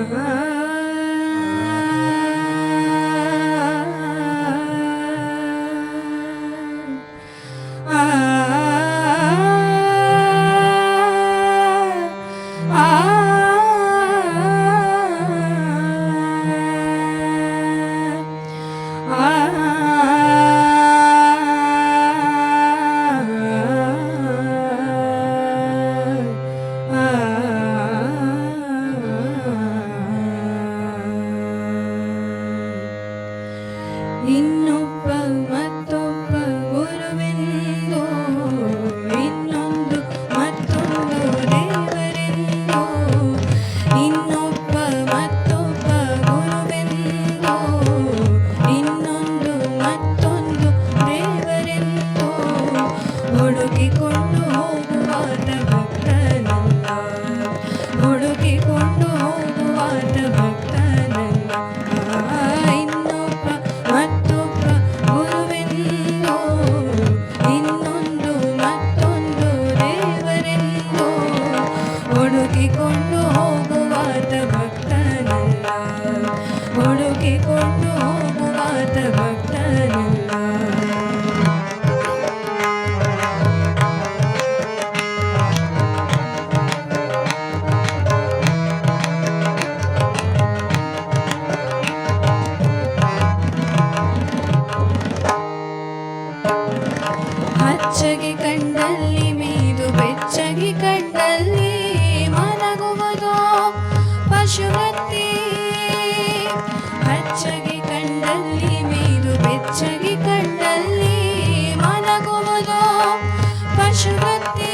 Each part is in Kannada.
ah ಹುಡುಕಿಕೊಂಡು ಹೋಗುವಾತ ಭಕ್ತನಲ್ಲ. ಹುಡುಕಿಕೊಂಡು ಹೋಗುವಾತ ಭಕ್ತನಲ್ಲ. ಇನ್ನೊಬ್ಬ, ಮತ್ತೊಬ್ಬ ಗುರುವೆಂದು. ಇನ್ನೊಂದು, ಮತ್ತೊಂದು ದೇವರೆಂದು. ಹುಡುಕಿಕೊಂಡು ಹೋಗುವಾತ ಭಕ್ತನಲ್ಲ. ಹುಡುಕಿಕೊಂಡು ಹೋಗುವಾತ ಭಕ್ತನಲ್ಲ ಬೆಚ್ಚಗೆ ಕಣ್ಣಲ್ಲಿ ಮಲಗುವುದು ಪಶುಪತಿ ಹಚ್ಚಗಿ ಕಣ್ಣಲ್ಲಿ, ಮೇದು ಬೆಚ್ಚಗೆ ಕಣ್ಣಲ್ಲಿ ಮಲಗುವುದು ಪಶುಪತಿ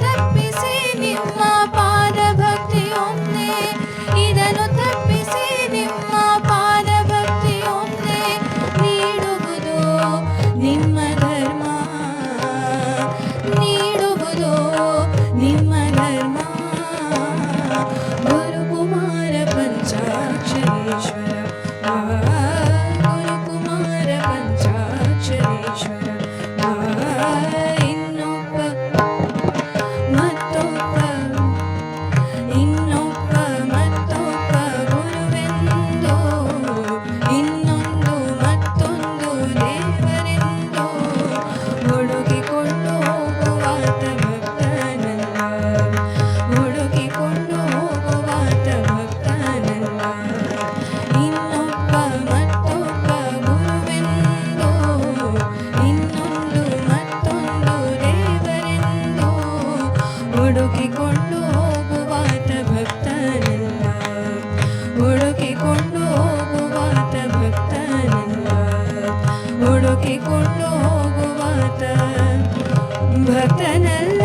ತಪ್ಪಿಸಿ ನಿಮ್ಮ ಪಾದ ಭಕ್ತಿಯೊಂದೇ ಇದನ್ನು ತಪ್ಪಿಸಿ ನಿಮ್ಮ ಪಾದ ಭಕ್ತಿಯೊಂದೇ ನೀಡುವುದು ನಿಮ್ಮ ಹುಡುಕಿಕೊಂಡು ಹೋಗುವಾತ ಭಕ್ತನನ್ನ ಹುಡುಕಿಕೊಂಡು ಹೋಗುವಾತ ಭಕ್ತನನ್ನ ಹುಡುಕಿಕೊಂಡು ಹೋಗುವಾತ ಭಕ್ತನಲ್ಲ.